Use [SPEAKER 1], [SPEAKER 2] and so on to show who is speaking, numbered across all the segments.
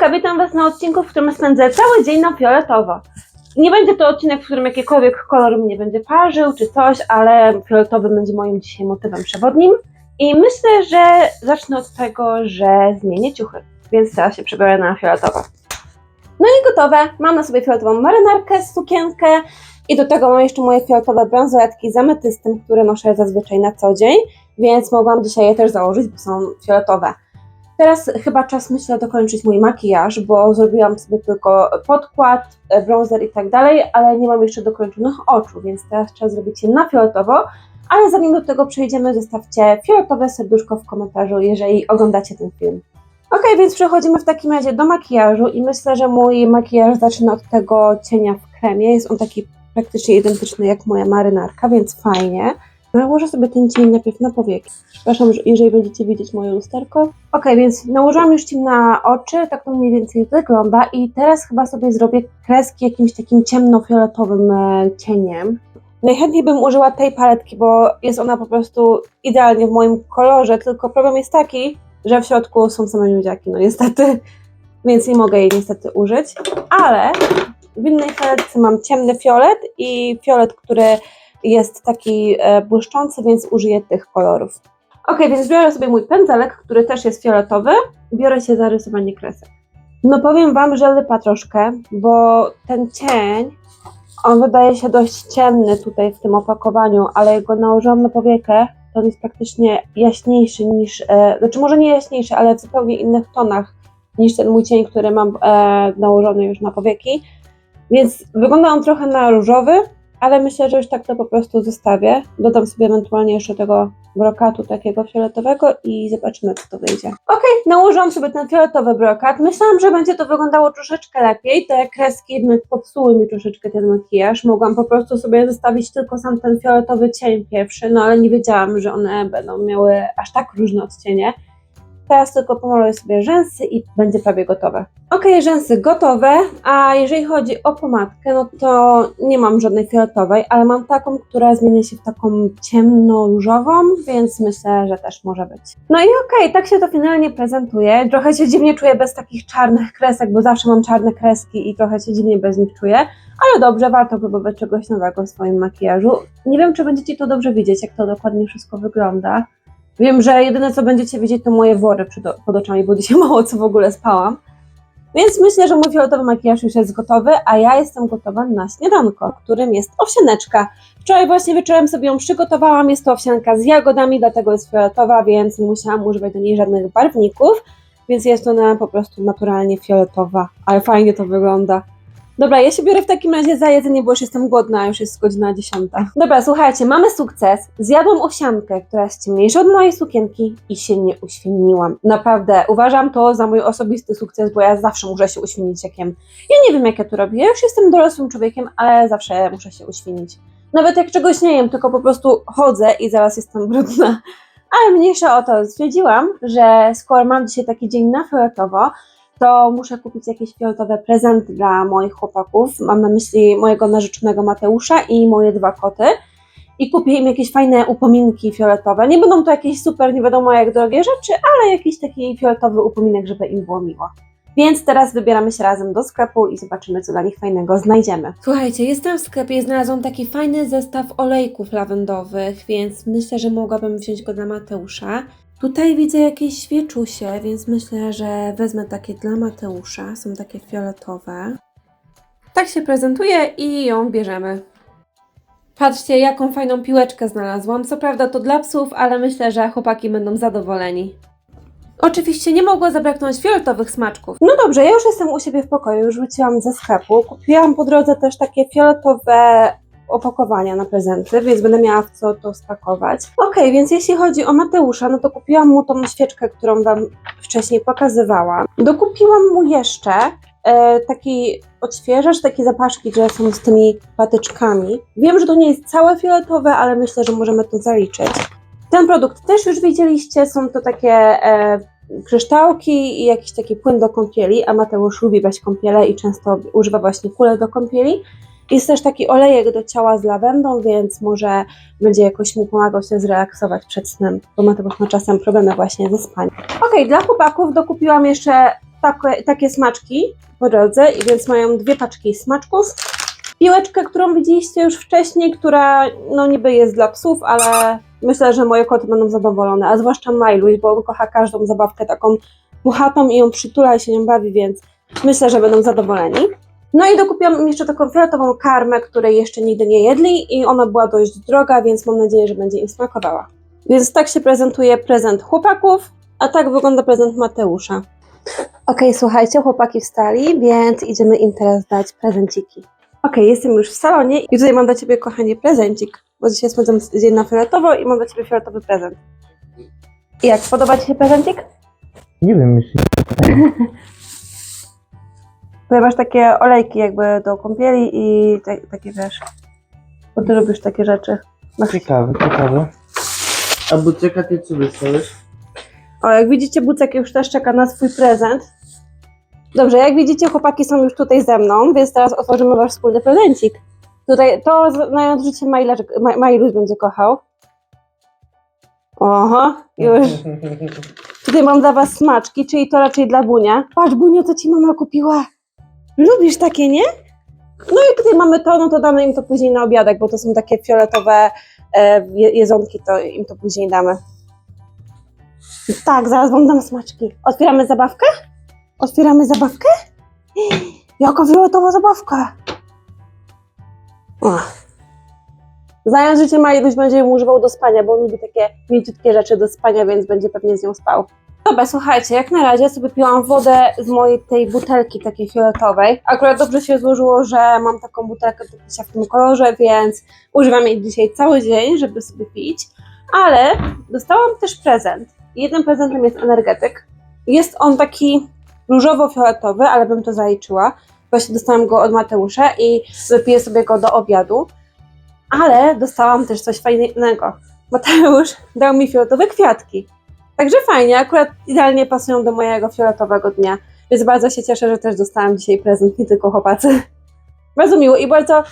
[SPEAKER 1] Siemanka, witam Was na odcinku, w którym spędzę cały dzień na fioletowo. Nie będzie to odcinek, w którym jakikolwiek kolor mnie będzie parzył czy coś, ale fioletowy będzie moim dzisiaj motywem przewodnim. I myślę, że zacznę od tego, że zmienię ciuchy, więc teraz się przebiorę na fioletowo. No i gotowe. Mam na sobie fioletową marynarkę, sukienkę i do tego mam jeszcze moje fioletowe bransoletki z ametystem, które noszę zazwyczaj na co dzień, więc mogłam dzisiaj je też założyć, bo są fioletowe. Teraz chyba czas, myślę, dokończyć mój makijaż, bo zrobiłam sobie tylko podkład, e, bronzer i tak dalej, ale nie mam jeszcze dokończonych oczu, więc teraz trzeba zrobić je na fioletowo. Ale zanim do tego przejdziemy, zostawcie fioletowe serduszko w komentarzu, jeżeli oglądacie ten film. Ok, więc przechodzimy w takim razie do makijażu i myślę, że mój makijaż zaczyna od tego cienia w kremie. Jest on taki praktycznie identyczny jak moja marynarka, więc fajnie. Nałożę sobie ten cień najpierw na powieki. Przepraszam, że jeżeli będziecie widzieć moje lusterko. Ok, więc nałożyłam już cień na oczy, tak to mniej więcej wygląda i teraz chyba sobie zrobię kreski jakimś takim ciemnofioletowym e, cieniem. Najchętniej bym użyła tej paletki, bo jest ona po prostu idealnie w moim kolorze, tylko problem jest taki, że w środku są same nudziaki, no niestety, więc nie mogę jej niestety użyć, ale w innej paletce mam ciemny fiolet i fiolet, który jest taki e, błyszczący, więc użyję tych kolorów. Ok, więc biorę sobie mój pędzelek, który też jest fioletowy. Biorę się za rysowanie kresek. No powiem Wam, że lypa troszkę, bo ten cień, on wydaje się dość ciemny tutaj w tym opakowaniu, ale jak go nałożyłam na powiekę, to on jest praktycznie jaśniejszy niż, e, znaczy może nie jaśniejszy, ale w zupełnie innych tonach niż ten mój cień, który mam e, nałożony już na powieki. Więc wygląda on trochę na różowy, ale myślę, że już tak to po prostu zostawię. Dodam sobie ewentualnie jeszcze tego brokatu takiego fioletowego i zobaczymy, co to wyjdzie. Ok, nałożyłam sobie ten fioletowy brokat. Myślałam, że będzie to wyglądało troszeczkę lepiej. Te kreski jednak popsuły mi troszeczkę ten makijaż. Mogłam po prostu sobie zostawić tylko sam ten fioletowy cień pierwszy, no ale nie wiedziałam, że one będą miały aż tak różne odcienie. Teraz tylko pomaluję sobie rzęsy i będzie prawie gotowe. Ok, rzęsy gotowe, a jeżeli chodzi o pomadkę, no to nie mam żadnej fioletowej, ale mam taką, która zmienia się w taką ciemno-różową, więc myślę, że też może być. No i okej, tak się to finalnie prezentuje. Trochę się dziwnie czuję bez takich czarnych kresek, bo zawsze mam czarne kreski i trochę się dziwnie bez nich czuję, ale dobrze, warto próbować czegoś nowego w swoim makijażu. Nie wiem, czy będziecie to dobrze widzieć, jak to dokładnie wszystko wygląda. Wiem, że jedyne co będziecie widzieć to moje wory przed, pod oczami, bo dzisiaj mało co w ogóle spałam. Więc myślę, że mój fioletowy makijaż już jest gotowy, a ja jestem gotowa na śniadanko, którym jest owsianeczka. Wczoraj właśnie wieczorem sobie ją przygotowałam, jest to owsianka z jagodami, dlatego jest fioletowa, więc nie musiałam używać do niej żadnych barwników, więc jest ona po prostu naturalnie fioletowa, ale fajnie to wygląda. Dobra, ja się biorę w takim razie za jedzenie, bo już jestem głodna, już jest godzina 10. Dobra, słuchajcie, mamy sukces. Zjadłam owsiankę, która jest ciemniejsza od mojej sukienki i się nie uświęniłam. Naprawdę, uważam to za mój osobisty sukces, bo ja zawsze muszę się uświęnić jak jem. Ja nie wiem, jak ja to robię, ja już jestem dorosłym człowiekiem, ale zawsze muszę się uświęnić. Nawet jak czegoś nie jem, tylko po prostu chodzę i zaraz jestem brudna. Ale mniejsza o to, stwierdziłam, że skoro mam dzisiaj taki dzień na fioletowo, to muszę kupić jakieś fioletowe prezenty dla moich chłopaków. Mam na myśli mojego narzeczonego Mateusza i moje dwa koty. I kupię im jakieś fajne upominki fioletowe. Nie będą to jakieś super, nie wiadomo jak drogie rzeczy, ale jakiś taki fioletowy upominek, żeby im było miło. Więc teraz wybieramy się razem do sklepu i zobaczymy, co dla nich fajnego znajdziemy. Słuchajcie, jestem w sklepie i znalazłam taki fajny zestaw olejków lawendowych, więc myślę, że mogłabym wziąć go dla Mateusza. Tutaj widzę jakieś świeczusie, więc myślę, że wezmę takie dla Mateusza. Są takie fioletowe. Tak się prezentuje i ją bierzemy. Patrzcie, jaką fajną piłeczkę znalazłam. Co prawda to dla psów, ale myślę, że chłopaki będą zadowoleni. Oczywiście nie mogło zabraknąć fioletowych smaczków. No dobrze, ja już jestem u siebie w pokoju, już wróciłam ze sklepu. Kupiłam po drodze też takie fioletowe opakowania na prezenty, więc będę miała w co to spakować. Ok, więc jeśli chodzi o Mateusza, no to kupiłam mu tą świeczkę, którą Wam wcześniej pokazywałam. Dokupiłam mu jeszcze e, taki odświeżacz, takie zapaszki, które są z tymi patyczkami. Wiem, że to nie jest całe fioletowe, ale myślę, że możemy to zaliczyć. Ten produkt też już widzieliście, są to takie e, kryształki i jakiś taki płyn do kąpieli, a Mateusz lubi brać kąpiele i często używa właśnie kule do kąpieli. Jest też taki olejek do ciała z lawendą, więc może będzie jakoś mu pomagał się zrelaksować przed snem, bo ma czasem problemy właśnie ze spaniem. Ok, dla chłopaków dokupiłam jeszcze takie, takie smaczki po drodze, więc mają dwie paczki smaczków. Piłeczkę, którą widzieliście już wcześniej, która no niby jest dla psów, ale myślę, że moje koty będą zadowolone, a zwłaszcza Majluś, bo on kocha każdą zabawkę taką puchatą i ją przytula i się nią bawi, więc myślę, że będą zadowoleni. No i dokupiłam jeszcze taką fioletową karmę, której jeszcze nigdy nie jedli i ona była dość droga, więc mam nadzieję, że będzie im smakowała. Więc tak się prezentuje prezent chłopaków, a tak wygląda prezent Mateusza. Okej, słuchajcie, chłopaki wstali, więc idziemy im teraz dać prezenciki. Okej, jestem już w salonie i tutaj mam dla Ciebie, kochanie, prezencik, bo dzisiaj spędzam dzień na fioletowo i mam dla Ciebie fioletowy prezent. I jak, podoba Ci się prezencik?
[SPEAKER 2] Nie wiem, myślę.
[SPEAKER 1] Masz takie olejki jakby do kąpieli i te, takie, wiesz, bo Ty lubisz takie rzeczy. Masz
[SPEAKER 2] Ciekawe, ciekawe. A bucyka ty co wysłałeś?
[SPEAKER 1] O, jak widzicie, Bucek już też czeka na swój prezent. Dobrze, jak widzicie, chłopaki są już tutaj ze mną, więc teraz otworzymy wasz wspólny prezencik. Tutaj to, znając życie Majlerz- Ma- Majlus będzie kochał. Oho, już. Tutaj mam dla was smaczki, czyli to raczej dla Bunia. Patrz, Bunio, co ci mama kupiła. Lubisz takie, nie? No i tutaj mamy to, no to damy im to później na obiadek, bo to są takie fioletowe e, je- jedzonki, to im to później damy. Tak, zaraz wam dam smaczki. Otwieramy zabawkę? Otwieramy zabawkę? Jaka fioletowa zabawka! O. Znając życie Majuś będzie ją używał do spania, bo on lubi takie mięciutkie rzeczy do spania, więc będzie pewnie z nią spał. Dobra, słuchajcie, jak na razie sobie piłam wodę z mojej tej butelki takiej fioletowej. Akurat dobrze się złożyło, że mam taką butelkę do picia w tym kolorze, więc używam jej dzisiaj cały dzień, żeby sobie pić. Ale dostałam też prezent. Jednym prezentem jest energetyk. Jest on taki różowo-fioletowy, ale bym to zaliczyła. Właśnie dostałam go od Mateusza i wypiję sobie go do obiadu. Ale dostałam też coś fajnego. Mateusz dał mi fioletowe kwiatki. Także fajnie, akurat idealnie pasują do mojego fioletowego dnia. Więc bardzo się cieszę, że też dostałam dzisiaj prezent, nie tylko chłopacy. Bardzo miło i bardzo,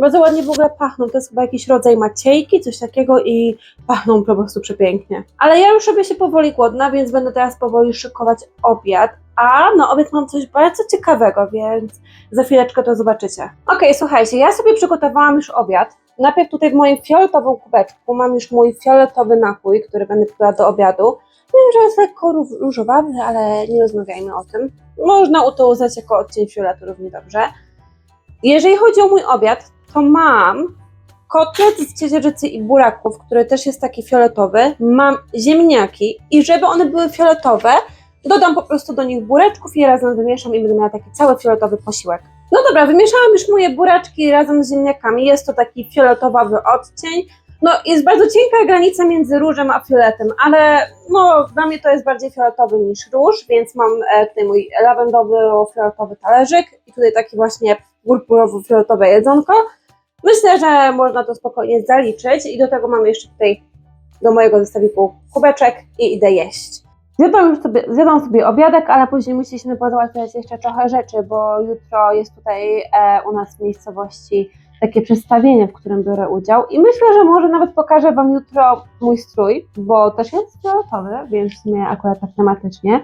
[SPEAKER 1] bardzo ładnie w ogóle pachną. To jest chyba jakiś rodzaj maciejki, coś takiego i pachną po prostu przepięknie. Ale ja już robię się powoli głodna, więc będę teraz powoli szykować obiad. A na obiad mam coś bardzo ciekawego, więc za chwileczkę to zobaczycie. Okej, słuchajcie, ja sobie przygotowałam już obiad. Najpierw tutaj w moim fioletowym kubeczku mam już mój fioletowy napój, który będę piła do obiadu. Wiem, że jest lekko ró- różowawy, ale nie rozmawiajmy o tym. Można to uznać jako odcień fioletu równie dobrze. Jeżeli chodzi o mój obiad, to mam kotlet z ciecierzycy i buraków, który też jest taki fioletowy. Mam ziemniaki i żeby one były fioletowe, dodam po prostu do nich bureczków i razem wymieszam i będę miała taki cały fioletowy posiłek. No dobra, wymieszałam już moje buraczki razem z ziemniakami. Jest to taki fioletowy odcień. No, jest bardzo cienka granica między różem a fioletem, ale no, dla mnie to jest bardziej fioletowy niż róż, więc mam e, tutaj mój lawendowy-fioletowy talerzyk i tutaj taki właśnie purpurowo-fioletowe jedzonko. Myślę, że można to spokojnie zaliczyć i do tego mamy jeszcze tutaj do mojego zestawiku kubeczek i idę jeść. Zjadłam już sobie, zjadłam sobie obiadek, ale później musieliśmy pozałatwiać jeszcze trochę rzeczy, bo jutro jest tutaj e, u nas w miejscowości takie przedstawienie, w którym biorę udział. I myślę, że może nawet pokażę Wam jutro mój strój, bo też jest fioletowy, więc w sumie akurat tak tematycznie,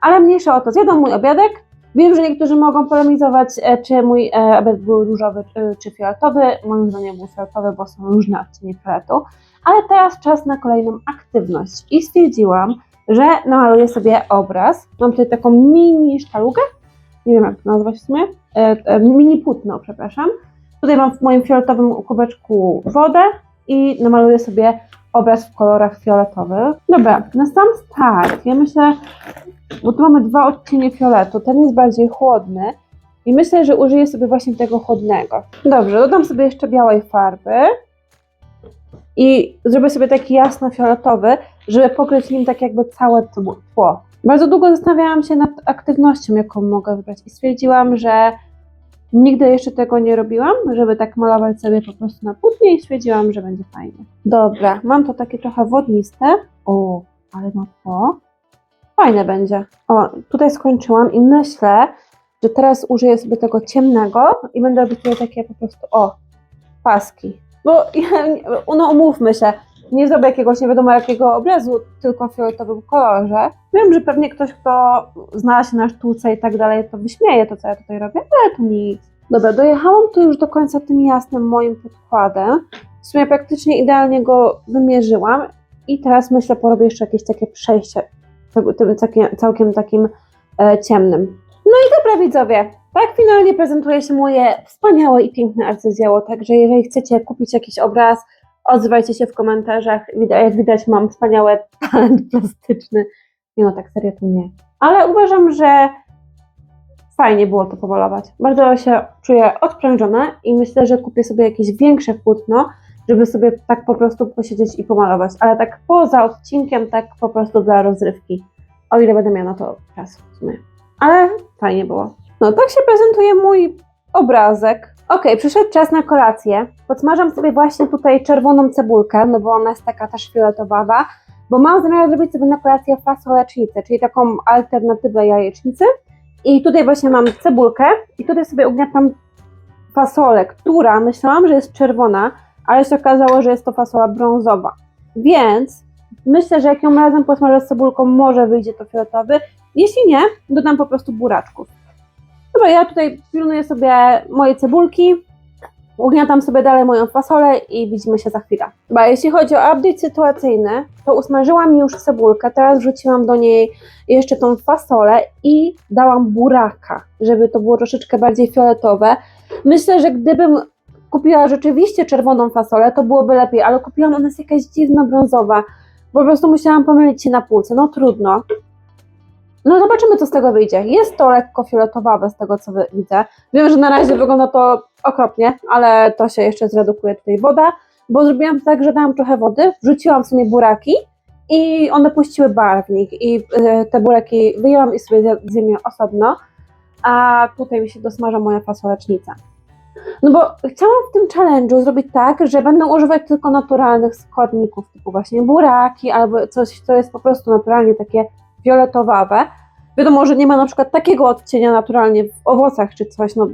[SPEAKER 1] ale mniejsza o to, zjadłam mój obiadek, wiem, że niektórzy mogą polemizować, e, czy mój e, obiad był różowy e, czy fioletowy, moim zdaniem był fioletowy, bo są różne odcienie fioletu, ale teraz czas na kolejną aktywność. I stwierdziłam, że namaluję sobie obraz, mam tutaj taką mini sztalugę, nie wiem jak to nazwać w sumie, mini płótno, przepraszam, Tutaj mam w moim fioletowym kubeczku wodę i namaluję sobie obraz w kolorach fioletowych. Dobra, na sam start, ja myślę, bo tu mamy dwa odcienie fioletu, ten jest bardziej chłodny i myślę, że użyję sobie właśnie tego chłodnego. Dobrze, dodam sobie jeszcze białej farby i zrobię sobie taki jasno-fioletowy, żeby pokryć nim tak jakby całe tło-. Bardzo długo zastanawiałam się nad aktywnością, jaką mogę wybrać i stwierdziłam, że Nigdy jeszcze tego nie robiłam, żeby tak malować sobie po prostu na płótnie i stwierdziłam, że będzie fajnie. Dobra, mam to takie trochę wodniste. O, ale no to fajne będzie. O, tutaj skończyłam i myślę, że teraz użyję sobie tego ciemnego i będę robić takie po prostu, o, paski. Bo ja, no umówmy się, nie zrobię jakiegoś nie wiadomo jakiego obrazu, tylko w fioletowym kolorze. Wiem, że pewnie ktoś, kto zna się na sztuce i tak dalej, to wyśmieje to, co ja tutaj robię, ale to nic. Dobra, dojechałam tu już do końca tym jasnym moim podkładem. W sumie praktycznie idealnie go wymierzyłam i teraz myślę, porobię jeszcze jakieś takie przejście tym całkiem, całkiem takim e, ciemnym. No i dobra widzowie, tak finalnie prezentuje się moje wspaniałe i piękne arcydzieło, także jeżeli chcecie kupić jakiś obraz, odzywajcie się w komentarzach. Jak widać mam wspaniały talent plastyczny. Nie no, tak serio to nie. Ale uważam, że fajnie było to pomalować. Bardzo się czuję odprężona i myślę, że kupię sobie jakieś większe płótno, żeby sobie tak po prostu posiedzieć i pomalować. Ale tak poza odcinkiem, tak po prostu dla rozrywki. O ile będę miała na to czas w sumie. Ale fajnie było. No tak się prezentuje mój obrazek. Okej, przyszedł czas na kolację. Podsmażam sobie właśnie tutaj czerwoną cebulkę, no bo ona jest taka też fioletowawa, bo mam zamiar zrobić sobie na kolację fasolecznicę, czyli taką alternatywę jajecznicy. I tutaj właśnie mam cebulkę i tutaj sobie ugniatam fasolę, która myślałam, że jest czerwona, ale się okazało, że jest to fasola brązowa. Więc myślę, że jak ją razem posmażę z cebulką, może wyjdzie to fioletowy. Jeśli nie, dodam po prostu buraczków. Dobra, ja tutaj pilnuję sobie moje cebulki, ugniatam sobie dalej moją fasolę i widzimy się za chwilę. Bo jeśli chodzi o update sytuacyjny, to usmażyłam już cebulkę, teraz wrzuciłam do niej jeszcze tą fasolę i dałam buraka, żeby to było troszeczkę bardziej fioletowe. Myślę, że gdybym kupiła rzeczywiście czerwoną fasolę, to byłoby lepiej, ale kupiłam, ona jest jakaś dziwna brązowa. Po prostu musiałam pomylić się na półce, no trudno. No zobaczymy, co z tego wyjdzie. Jest to lekko fioletowawe z tego, co widzę. Wiem, że na razie wygląda to okropnie, ale to się jeszcze zredukuje tutaj woda, bo zrobiłam tak, że dałam trochę wody, wrzuciłam w sumie buraki i one puściły barwnik i y, te buraki wyjęłam i sobie zjem je osobno, a tutaj mi się dosmaża moja fasolecznica. No bo chciałam w tym challenge'u zrobić tak, że będę używać tylko naturalnych składników, typu właśnie buraki albo coś, co jest po prostu naturalnie takie fioletowawe. Wiadomo, że nie ma na przykład takiego odcienia naturalnie w owocach czy coś, no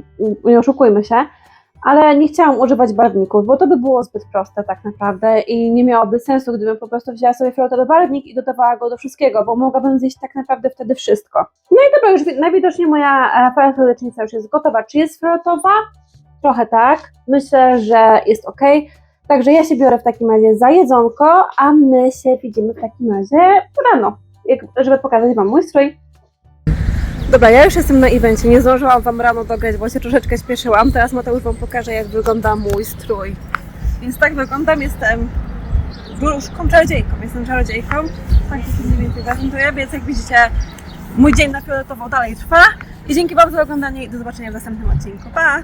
[SPEAKER 1] nie oszukujmy się, ale nie chciałam używać barwników, bo to by było zbyt proste tak naprawdę i nie miałoby sensu, gdybym po prostu wzięła sobie fioletowy barwnik i dodawała go do wszystkiego, bo mogłabym zjeść tak naprawdę wtedy wszystko. No i dobra, już wi- najwidoczniej moja e, fasolecznica już jest gotowa. Czy jest fioletowa? Trochę tak. Myślę, że jest ok. Także ja się biorę w takim razie za jedzonko, a my się widzimy w takim razie rano, żeby pokazać Wam mój strój. Dobra, ja już jestem na evencie, nie zdążyłam Wam rano dograć, bo się troszeczkę śpieszyłam. Teraz Mateusz Wam pokaże, jak wygląda mój strój. Więc tak wyglądam, jestem wróżką czarodziejką, jestem czarodziejką. Tak się mniej więcej prezentuję, więc jak widzicie, mój dzień na fioletowo dalej trwa. I dzięki Wam za oglądanie i do zobaczenia w następnym odcinku. Pa!